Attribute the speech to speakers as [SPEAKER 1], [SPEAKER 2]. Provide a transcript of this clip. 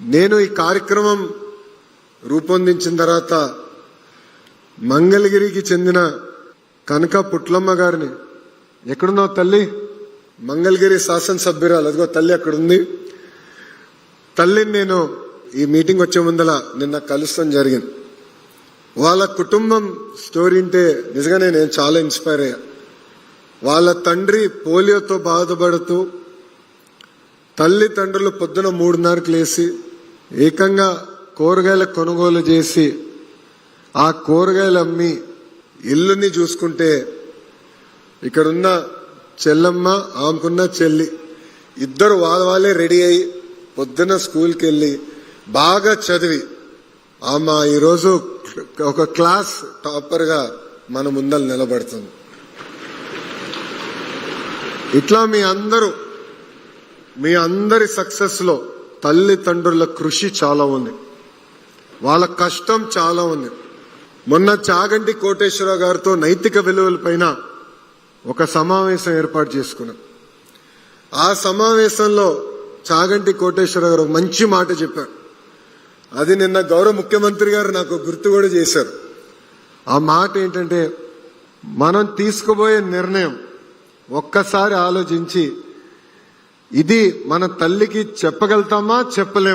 [SPEAKER 1] నేను ఈ కార్యక్రమం రూపొందించిన తర్వాత మంగళగిరికి చెందిన కనక పుట్లమ్మ గారిని ఎక్కడున్నావు తల్లి? మంగళగిరి శాసనసభ్యురాలు. అదిగో తల్లి అక్కడ ఉంది తల్లిని నేను ఈ మీటింగ్ వచ్చే ముందల నిన్న కలుస్తాం జరిగింది. వాళ్ళ కుటుంబం స్టోరీ ఉంటే నిజంగానే నేను చాలా ఇన్స్పైర్ అయ్యా. వాళ్ళ తండ్రి పోలియోతో బాధపడుతూ తల్లిదండ్రులు పొద్దున మూడున్నరకు లేచి ఏకంగా కూరగాయల కొనుగోలు చేసి ఆ కూరగాయలు అమ్మి ఇల్లుని చూసుకుంటే ఇక్కడున్న చెల్లమ్మ ఆమెకున్న చెల్లి ఇద్దరు వాళ్ళ వాళ్ళే రెడీ అయ్యి పొద్దున స్కూల్కి వెళ్ళి బాగా చదివి ఆమె ఈరోజు ఒక క్లాస్ టాపర్గా మన ముందర నిలబడుతుంది. ఇట్లా మీ అందరూ మీ అందరి సక్సెస్లో తల్లిదండ్రుల కృషి చాలా ఉంది. వాళ్ళ కష్టం చాలా ఉంది. మొన్న చాగంటి కోటేశ్వరరావు గారితో నైతిక విలువల పైన ఒక సమావేశం ఏర్పాటు చేసుకున్నాం. ఆ సమావేశంలో చాగంటి కోటేశ్వరరావు గారు మంచి మాట చెప్పారు. అది నిన్న గౌరవ ముఖ్యమంత్రి గారు నాకు గుర్తు కూడా చేశారు. ఆ మాట ఏంటంటే మనం తీసుకుపోయే నిర్ణయం ఒక్కసారి ఆలోచించి ఇది మన తల్లికి చెప్పగలుగుతామా? చెప్పలేమా?